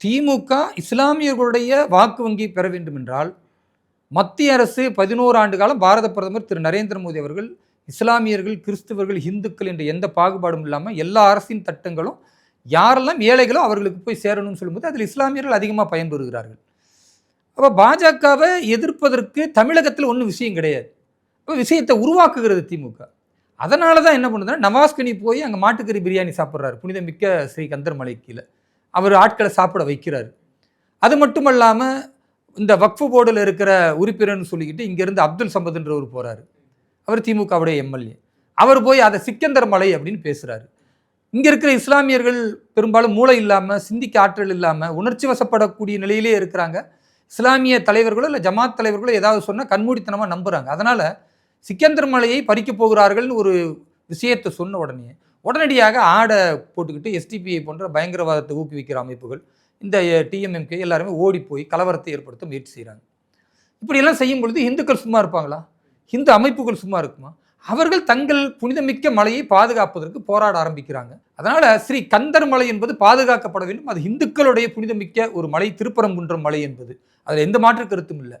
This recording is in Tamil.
திமுக இஸ்லாமியர்களுடைய வாக்கு வங்கி பெற வேண்டும் என்றால் மத்திய அரசு பதினோரு ஆண்டு காலம் பாரத பிரதமர் திரு நரேந்திர மோடி அவர்கள் இஸ்லாமியர்கள் கிறிஸ்துவர்கள் இந்துக்கள் என்ற எந்த பாகுபாடும் இல்லாமல் எல்லா அரசின் தட்டங்களும் யாரெல்லாம் ஏழைகளோ அவர்களுக்கு போய் சேரணும்னு சொல்லும்போது அதில் இஸ்லாமியர்கள் அதிகமாக பயன்பெறுகிறார்கள். அப்போ பாஜகவை எதிர்ப்பதற்கு தமிழகத்தில் ஒன்றும் விஷயம் கிடையாது. இப்போ விஷயத்தை உருவாக்குகிறது திமுக. அதனால தான் என்ன பண்ணுதுன்னா நவாஸ்கனி போய் அங்கே மாட்டுக்கறி பிரியாணி சாப்பிட்றாரு. புனிதமிக்க ஸ்ரீ கந்தர்மலை கீழே. அவர் ஆட்களை சாப்பிட வைக்கிறார். அது மட்டுமல்லாமல் இந்த வக்ஃபு போர்டில் இருக்கிற உறுப்பினர்னு சொல்லிக்கிட்டு இங்கேருந்து அப்துல் சம்பத்ன்றவர் போகிறாரு அவர் திமுகவுடைய எம்எல்ஏ. அவர் போய் அதை சிக்கந்தர் மலை அப்படின்னு பேசுகிறாரு இங்கே இருக்கிற இஸ்லாமியர்கள் பெரும்பாலும் மூளை இல்லாமல் சிந்திக்க ஆற்றல் இல்லாமல் உணர்ச்சி வசப்படக்கூடிய நிலையிலே இருக்கிறாங்க. இஸ்லாமிய தலைவர்களோ இல்லை ஜமாத் தலைவர்களோ ஏதாவது சொன்னால் கண்மூடித்தனமாக நம்புகிறாங்க அதனால் சிக்கந்தர் மலையை பறிக்கப் போகிறார்கள்னு ஒரு விஷயத்தை சொன்ன உடனே உடனடியாக ஆடை போட்டுக்கிட்டு எஸ்டிபிஐ போன்ற பயங்கரவாதத்தை ஊக்குவிக்கிற அமைப்புகள் இந்த டிஎம்எம்கே எல்லாருமே ஓடி போய் கலவரத்தை ஏற்படுத்த முயற்சி செய்கிறாங்க இப்படியெல்லாம் செய்யும் பொழுது இந்துக்கள் சும்மா இருப்பாங்களா? இந்து அமைப்புகள் சும்மா இருக்குமா? அவர்கள் தங்கள் புனிதமிக்க மலையை பாதுகாப்பதற்கு போராட ஆரம்பிக்கிறாங்க. அதனால் ஸ்ரீ கந்தர் மலை என்பது பாதுகாக்கப்பட வேண்டும். அது இந்துக்களுடைய புனிதமிக்க ஒரு மலை திருப்பரங்குன்றம் மலை என்பது. அதில் எந்த மாற்று கருத்தும் இல்லை.